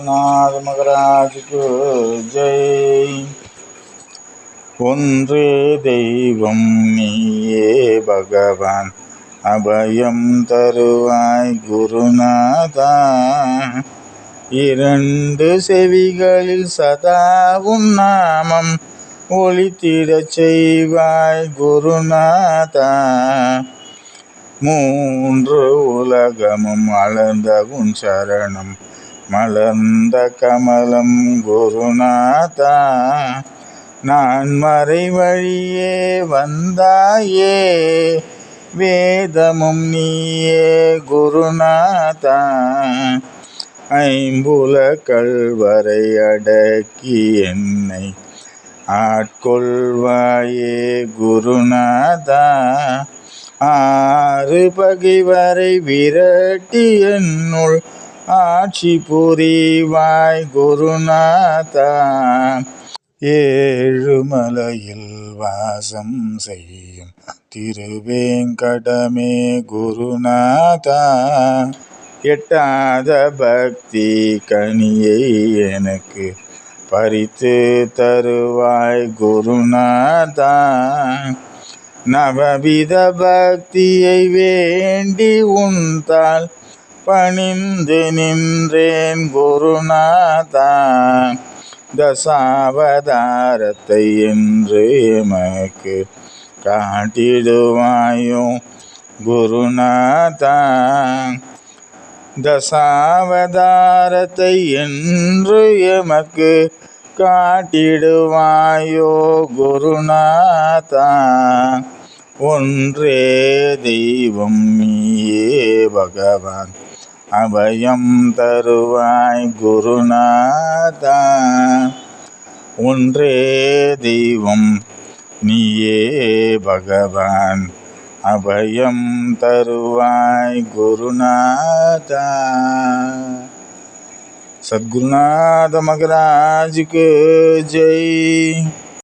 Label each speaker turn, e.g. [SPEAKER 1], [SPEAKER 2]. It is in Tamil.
[SPEAKER 1] சத்குருநாத மகராஜுக்கு ஜெய். ஒன்றே தெய்வம் நீயே பகவான். அபயம் தருவாய் குருநாதா. இரண்டு செவிகளில் சதா உன் நாமம். ஒளித்திடச் செய்வாய் குருநாதா. மூன்று உலகமும் அளந்த உன் சரணம். மலர்ந்த கமலம் குருநாதா நான் மறை வழியே வந்தாயே வேதமும் நீயே குருநாதா. ஐம்புல கல்வரை அடக்கி என்னை ஆட்கொள்வாயே குருநாதா. ஆறு பகைவரை விரட்டி என்னுள் ஆட்சி புரிவாய் குருநாதா ஏழுமலையில் வாசம் செய்யும் திருவேங்கடமே குருநாதா எட்டாத பக்தி கனியை எனக்கு பறித்து தருவாய் குருநாதா நவவித பக்தியை வேண்டி உண்டால் பணிந்து நின்றேன் குருநாதா. தசாவதாரத்தை என்று எமக்கு காட்டிடுவாயும் குருநாதா. தசாவதாரத்தை என்று எமக்கு காட்டிடுவாயோ குருநாதா. ஒன்றே தெய்வம் நீயே பகவான். அபயம் தருவாய் குருநாதா. ஒன்றே தெய்வம் நீயே பகவான். அபயம் தருவாய் குருநாதா. சத்குருநாத மகராஜுக்கு ஜெய்.